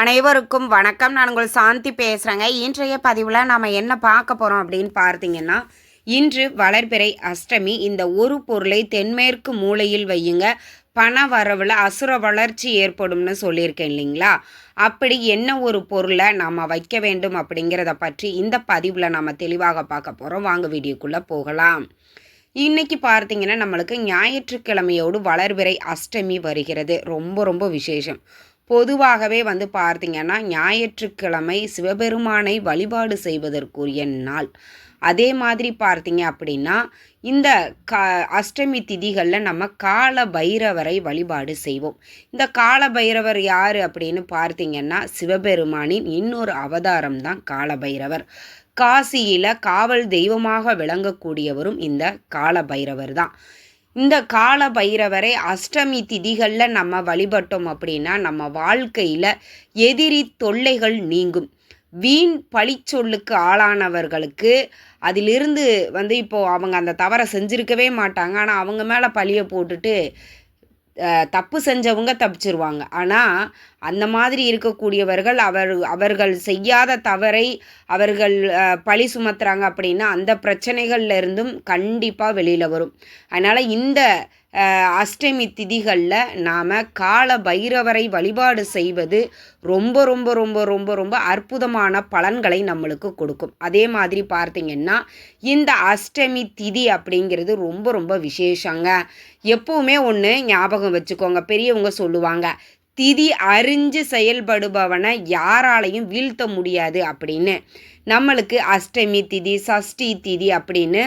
அனைவருக்கும் வணக்கம். நான் உங்கள் சாந்தி பேசுகிறேங்க இன்றைய பதிவில் நாம் என்ன பார்க்க போகிறோம் அப்படின்னு பார்த்தீங்கன்னா இன்று வளர்பிறை அஷ்டமி. இந்த ஒரு பொருளை தென்மேற்கு மூலையில் வையுங்க. பண வரவில் அசுர வளர்ச்சி ஏற்படும்னு சொல்லியிருக்கேன் இல்லைங்களா? அப்படி என்ன ஒரு பொருளை நாம் வைக்க வேண்டும் அப்படிங்கிறத பற்றி இந்த பதிவில் நாம் தெளிவாக பார்க்க போகிறோம் வாங்க வீடியோக்குள்ளே போகலாம். இன்னைக்கு பார்த்தீங்கன்னா நம்மளுக்கு ஞாயிற்றுக்கிழமையோடு வளர்பிறை அஷ்டமி வருகிறது. ரொம்ப ரொம்ப விசேஷம். பொதுவாகவே வந்து பார்த்திங்கன்னா ஞாயிற்றுக்கிழமை சிவபெருமானை வழிபாடு செய்வதற்குரிய நாள். அதே மாதிரி பார்த்தீங்க அப்படின்னா இந்த க அஷ்டமி திதிகளில் நம்ம கால பைரவரை வழிபாடு செய்வோம். இந்த கால பைரவர் யார் அப்படின்னு பார்த்தீங்கன்னா சிவபெருமானின் இன்னொரு அவதாரம் தான் கால பைரவர் காசியில் காவல் தெய்வமாக விளங்கக்கூடியவரும் இந்த கால பைரவர் தான். இந்த கால பைரவரை அஷ்டமி திதிகளில் நம்ம வழிபட்டோம் அப்படின்னா நம்ம வாழ்க்கையில் எதிரி தொல்லைகள் நீங்கும். வீண் பழிச்சொல்லுக்கு ஆளானவர்களுக்கு அதிலிருந்து வந்து இப்போது அவங்க அந்த தவறை செஞ்சுருக்கவே மாட்டாங்க. ஆனால் அவங்க மேலே பழியை போட்டுட்டு தப்பு செஞ்சவங்க தப்பிச்சிருவாங்க. ஆனால் அந்த மாதிரி இருக்கக்கூடியவர்கள் அவர் அவர்கள் செய்யாத தவறை அவர்கள் பழி சுமத்துறாங்க அப்படின்னா அந்த பிரச்சனைகள்ல இருந்தும் கண்டிப்பாக வெளியில் வரும். அதனால் இந்த அஷ்டமி திதிகளில் நாம் கால பைரவரை வழிபாடு செய்வது ரொம்ப ரொம்ப ரொம்ப ரொம்ப ரொம்ப அற்புதமான பலன்களை நம்மளுக்கு கொடுக்கும். அதே மாதிரி பார்த்தீங்கன்னா இந்த அஷ்டமி திதி அப்படிங்கிறது ரொம்ப ரொம்ப விசேஷங்க. எப்பவுமே ஒன்று ஞாபகம் வச்சுக்கோங்க. பெரியவங்க சொல்லுவாங்க திதி அறிஞ்சு செயல்படுபவனை யாராலையும் வீழ்த்த முடியாது அப்படின்னு. நம்மளுக்கு அஷ்டமி திதி சஷ்டி திதி அப்படின்னு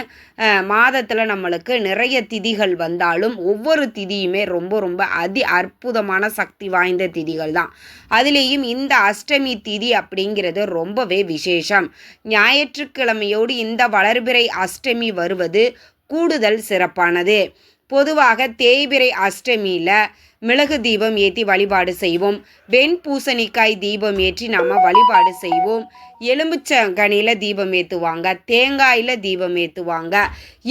மாதத்தில் நம்மளுக்கு நிறைய திதிகள் வந்தாலும் ஒவ்வொரு திதியுமே ரொம்ப ரொம்ப அதி அற்புதமான சக்தி வாய்ந்த திதிகள் தான். அதுலேயும் இந்த அஷ்டமி திதி அப்படிங்கிறது ரொம்பவே விசேஷம். ஞாயிற்றுக்கிழமையோடு இந்த வளர்பிறை அஷ்டமி வருவது கூடுதல் சிறப்பானது. பொதுவாக தேய்பிறை அஷ்டமியில் மிளகு தீபம் ஏற்றி வழிபாடு செய்வோம். வெண் பூசணிக்காய் தீபம் ஏற்றி நம்ம வழிபாடு செய்வோம். எலும்புச்சங்கனியில் தீபம் ஏற்றுவாங்க தேங்காயில் தீபம் ஏற்றுவாங்க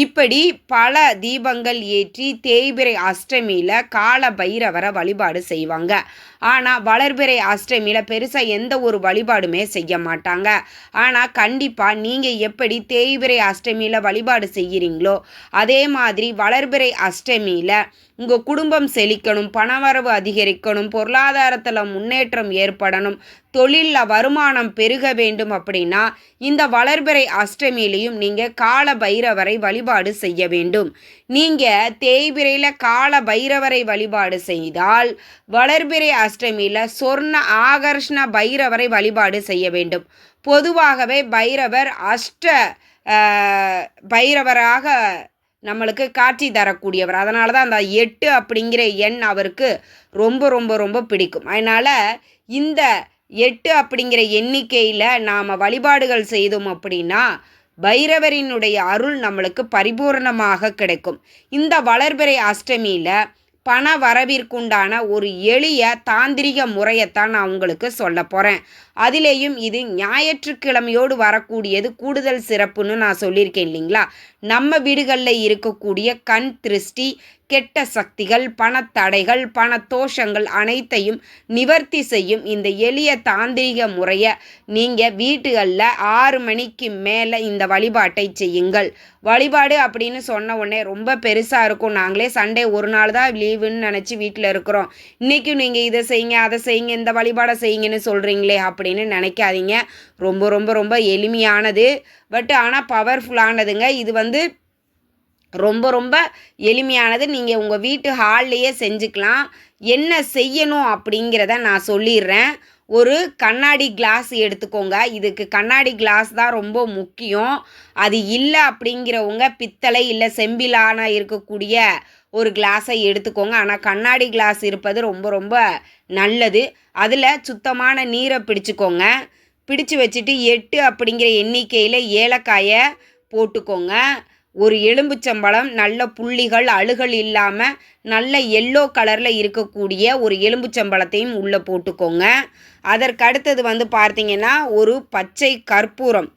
இப்படி பல தீபங்கள் ஏற்றி தேய்பிரை அஷ்டமியில் கால பைரவரை வழிபாடு செய்வாங்க. ஆனால் வளர்பிறை அஷ்டமியில் பெருசாக எந்த ஒரு வழிபாடுமே செய்ய மாட்டாங்க. ஆனால் கண்டிப்பாக நீங்கள் எப்படி தேய்பிரை அஷ்டமியில் வழிபாடு செய்கிறீங்களோ அதே மாதிரி வளர்பிறை அஷ்டமியில் உங்கள் குடும்பம் செழிக்கணும் பணவரவு அதிகரிக்கணும் பொருளாதாரத்தில் முன்னேற்றம் ஏற்படணும் தொழிலில் வருமானம் பெருக வேண்டும் அப்படின்னா இந்த வளர்பிறை அஷ்டமியிலையும் நீங்கள் கால பைரவரை வழிபாடு செய்ய வேண்டும். நீங்கள் தேய்பிரையில் கால பைரவரை வழிபாடு செய்தால் வளர்பிறை அஷ்டமியில் சொர்ண ஆகர்ஷ்ண பைரவரை வழிபாடு செய்ய வேண்டும். பொதுவாகவே பைரவர் அஷ்ட பைரவராக நம்மளுக்கு காட்சி தரக்கூடியவர். அதனால தான் அந்த எட்டு அப்படிங்கிற எண் அவருக்கு ரொம்ப ரொம்ப ரொம்ப பிடிக்கும். அதனால் இந்த எட்டு அப்படிங்கிற எண்ணிக்கையில் நாம் வழிபாடுகள் செய்தோம் அப்படின்னா பைரவரினுடைய அருள் நம்மளுக்கு பரிபூரணமாக கிடைக்கும். இந்த வளர்பிறை அஷ்டமியில் பண வரவிற்குண்டான ஒரு எளிய தாந்திரிக முறையைத்தான் நான் உங்களுக்கு சொல்ல போகிறேன் அதிலேயும் இது ஞாயிற்றுக்கிழமையோடு வரக்கூடியது கூடுதல் சிறப்புன்னு நான் சொல்லியிருக்கேன் இல்லைங்களா? நம்ம வீடுகளில் இருக்கக்கூடிய கண் திருஷ்டி கெட்ட சக்திகள் பணத்தடைகள் பணத்தோஷங்கள் அனைத்தையும் நிவர்த்தி செய்யும் இந்த எளிய தாந்திரிக முறையை நீங்கள் வீட்டுகளில் ஆறு மணிக்கு மேலே இந்த வழிபாட்டை செய்யுங்கள். வழிபாடு அப்படின்னு சொன்ன உடனே ரொம்ப பெருசாக இருக்கும். நாங்களே சண்டே ஒரு நாள் தான் லீவுன்னு நினச்சி வீட்டில் இருக்கிறோம். இன்றைக்கும் நீங்கள் இதை செய்யுங்க அதை செய்யுங்க இந்த வழிபாடை செய்யுங்கன்னு சொல்கிறீங்களே அப்படின்னு நினைக்காதீங்க. ரொம்ப ரொம்ப ரொம்ப எளிமையானது. பட் ஆனால் பவர்ஃபுல்லானதுங்க இது வந்து ரொம்ப ரொம்ப எளிமையானது. நீங்கள் உங்கள் வீட்டு ஹால்லையே செஞ்சுக்கலாம். என்ன செய்யணும் அப்படிங்கிறத நான் சொல்லிடுறேன். ஒரு கண்ணாடி கிளாஸ் எடுத்துக்கோங்க. இதுக்கு கண்ணாடி கிளாஸ் தான் ரொம்ப முக்கியம். அது இல்லை அப்படிங்கிறவங்க பித்தளை இல்லை செம்பிலான இருக்கக்கூடிய ஒரு கிளாஸை எடுத்துக்கோங்க. ஆனால் கண்ணாடி கிளாஸ் இருப்பது ரொம்ப ரொம்ப நல்லது. அதில் சுத்தமான நீரை பிடிச்சிக்கோங்க. பிடிச்சு வச்சுட்டு எட்டு அப்படிங்கிற எண்ணிக்கையில் ஏலக்காயை போட்டுக்கோங்க. ஒரு எலும்புச்சம்பழம் நல்ல புள்ளிகள் அழுகல் இல்லாமல் நல்ல எல்லோ கலரில் இருக்கக்கூடிய ஒரு எலும்புச்சம்பழத்தையும் உள்ளே போட்டுக்கோங்க. அதற்கு அடுத்தது வந்து பார்த்தீங்கன்னா ஒரு பச்சை கற்பூரம்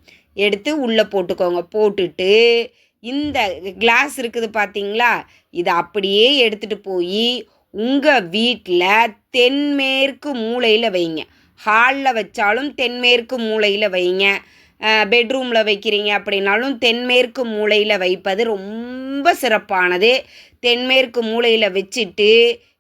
எடுத்து உள்ளே போட்டுக்கோங்க. போட்டுட்டு இந்த கிளாஸ் இருக்குது பார்த்தீங்களா? இதை அப்படியே எடுத்துகிட்டு போய் உங்கள் வீட்டில் தென்மேற்கு மூலையில் வைங்க. ஹாலில் வச்சாலும் தென்மேற்கு மூலையில் வைங்க. பெட்ரூமில் வைக்கிறீங்க அப்படின்னாலும் தென்மேற்கு மூலையில் வைப்பது ரொம்ப சிறப்பானது. தென்மேற்கு மூலையில் வச்சுட்டு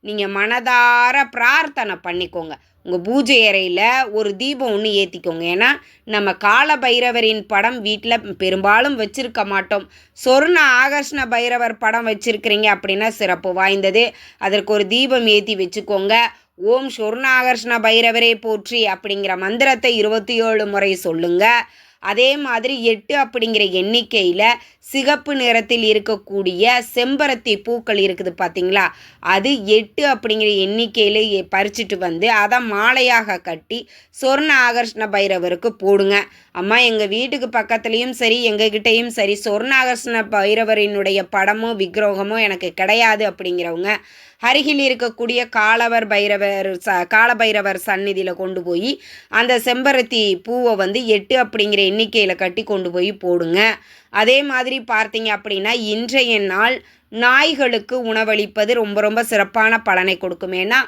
நீங்கள் மனதார பிரார்த்தனை பண்ணிக்கோங்க. உங்கள் பூஜை அறையில் ஒரு தீபம் ஒன்று ஏற்றிக்கோங்க ஏன்னா நம்ம கால பைரவரின் படம் வீட்டில் பெரும்பாலும் வச்சுருக்க மாட்டோம். சொர்ண ஆகர்ஷ்ண பைரவர் படம் வச்சுருக்கிறீங்க அப்படின்னா சிறப்பு வாய்ந்தது. அதற்கு ஒரு தீபம் ஏற்றி வச்சுக்கோங்க. ஓம் சொர்ணாகர்ஷ்ண பைரவரே போற்றி அப்படிங்கிற மந்திரத்தை இருபத்தி ஏழு முறை சொல்லுங்கள் அதே மாதிரி எட்டு அப்படிங்கிற எண்ணிக்கையில் சிகப்பு நிறத்தில் இருக்கக்கூடிய செம்பருத்தி பூக்கள் இருக்குது பார்த்தீங்களா அது எட்டு அப்படிங்கிற எண்ணிக்கையில் பறிச்சிட்டு வந்து அதை மாலையாக கட்டி சொர்ண ஆகர்ஷ்ண பைரவருக்கு போடுங்க. அம்மா எங்கள் வீட்டுக்கு பக்கத்துலேயும் சரி எங்ககிட்டயும் சரி சொர்ணாகர்ஷ்ண பைரவரினுடைய படமோ விக்கிரகமோ எனக்கு கிடையாது அப்படிங்கிறவங்க அருகில் இருக்கக்கூடிய காலவர் பைரவர் ச காலபைரவர் சந்நிதியில் கொண்டு போய் அந்த செம்பருத்தி பூவை வந்து எட்டு அப்படிங்கிற எண்ணிக்கையில் கட்டி கொண்டு போய் போடுங்க. அதே மாதிரி பார்த்தீங்க அப்படின்னா இன்றைய நாள் நாய்களுக்கு உணவளிப்பது ரொம்ப ரொம்ப சிறப்பான பலனை கொடுக்கும். ஏன்னா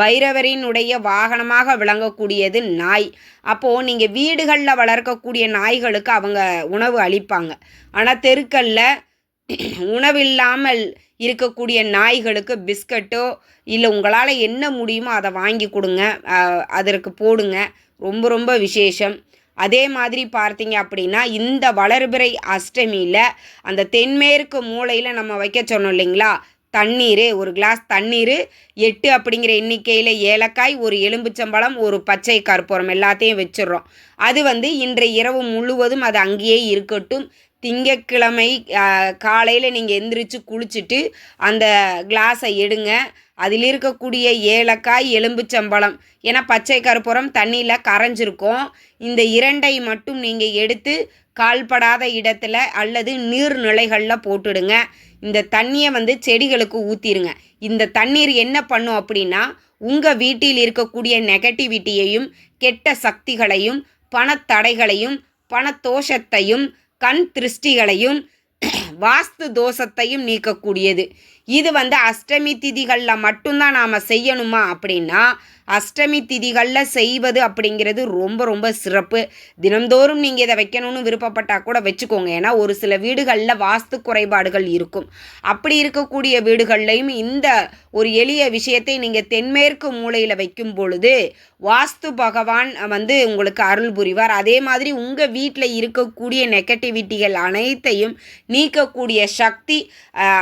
பைரவரினுடைய வாகனமாக விளங்கக்கூடியது நாய். அப்போது நீங்கள் வீடுகளில் வளர்க்கக்கூடிய நாய்களுக்கு அவங்க உணவு அளிப்பாங்க. ஆனால் தெருக்களில் உணவில்லாமல் இருக்கக்கூடிய நாய்களுக்கு பிஸ்கட்டோ இல்லை உங்களால் என்ன முடியுமோ அதை வாங்கி கொடுங்க. அதற்கு போடுங்க. ரொம்ப ரொம்ப விசேஷம். அதே மாதிரி பார்த்தீங்க அப்படின்னா இந்த வளர்பிறை அஷ்டமியில் அந்த தென்மேற்கு மூலையில் நம்ம வைக்க சொன்னோம் இல்லைங்களா? தண்ணீர் ஒரு கிளாஸ் தண்ணீர் எட்டு அப்படிங்கிற எண்ணிக்கையில் ஏலக்காய் ஒரு எலும்புச்சம்பழம் ஒரு பச்சை கற்பூரம் எல்லாத்தையும் வச்சிடுறோம். அது வந்து இன்றைய இரவு முழுவதும் அது அங்கேயே இருக்கட்டும். திங்கட்கிழமை காலையில் நீங்கள் எந்திரிச்சு குளிச்சுட்டு அந்த கிளாஸை எடுங்க. அதில் இருக்கக்கூடிய ஏலக்காய் எலும்புச்சம்பழம். ஏன்னா பச்சை கருப்புறம் தண்ணியில் கரைஞ்சிருக்கும். இந்த இரண்டை மட்டும் நீங்கள் எடுத்து கால்படாத இடத்துல அல்லது நீர்நிலைகளில் போட்டுடுங்க. இந்த தண்ணியை வந்து செடிகளுக்கு ஊற்றிடுங்க இந்த தண்ணீர் என்ன பண்ணும் அப்படின்னா உங்கள் வீட்டில் இருக்கக்கூடிய நெகட்டிவிட்டியையும் கெட்ட சக்திகளையும் பணத்தடைகளையும் பணத்தோஷத்தையும் கண் திருஷ்டிகளையும் வாஸ்து தோஷத்தையும் நீக்கக்கூடியது. இது வந்து அஷ்டமி திதிகளில் மட்டும்தான் நாம் செய்யணுமா அப்படின்னா அஷ்டமி திதிகளில் செய்வது அப்படிங்கிறது ரொம்ப ரொம்ப சிறப்பு. தினந்தோறும் நீங்கள் இதை வைக்கணும்னு விருப்பப்பட்டால் கூட வச்சுக்கோங்க. ஏன்னா ஒரு சில வீடுகளில் வாஸ்து குறைபாடுகள் இருக்கும். அப்படி இருக்கக்கூடிய வீடுகள்லையும் இந்த ஒரு எளிய விஷயத்தை நீங்கள் தென்மேற்கு மூலையில் வைக்கும் பொழுது வாஸ்து பகவான் வந்து உங்களுக்கு அருள் புரிவார். அதே மாதிரி உங்கள் வீட்டில் இருக்கக்கூடிய நெகட்டிவிட்டிகள் அனைத்தையும் நீக்கக்கூடிய சக்தி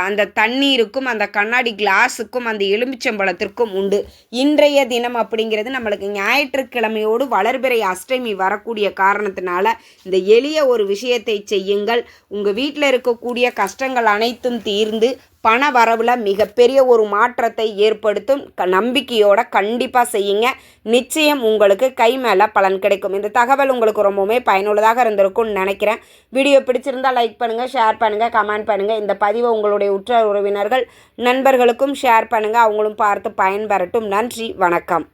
அந்த தண்ணீருக்கும் அந்த கண்ணாடி கிளாஸுக்கும் அந்த எலுமிச்சம்பழத்திற்கும் உண்டு. இன்றைய தினம் அப்படிங்கிறது நம்மளுக்கு ஞாயிற்றுக்கிழமையோடு வளர்பிறை அஷ்டமி வரக்கூடிய காரணத்தினால இந்த எளிய ஒரு விஷயத்தை செய்யுங்கள். உங்கள் வீட்டில் இருக்கக்கூடிய கஷ்டங்கள் அனைத்தும் தீர்ந்து பண வரவில் மிகப்பெரிய ஒரு மாற்றத்தை ஏற்படுத்தும் க நம்பிக்கையோட கண்டிப்பாக செய்யுங்க. நிச்சயம் உங்களுக்கு கை மேலே பலன் கிடைக்கும். இந்த தகவல் உங்களுக்கு ரொம்பவுமே பயனுள்ளதாக இருந்திருக்கும்னு நினைக்கிறேன். வீடியோ பிடிச்சிருந்தா லைக் பண்ணுங்கள் ஷேர் பண்ணுங்கள் கமெண்ட் பண்ணுங்கள் இந்த பதிவை உங்களுடைய உற்ற உறவினர்கள் நண்பர்களுக்கும் ஷேர் பண்ணுங்கள் அவங்களும் பார்த்து பயன்பெறட்டும். நன்றி வணக்கம்.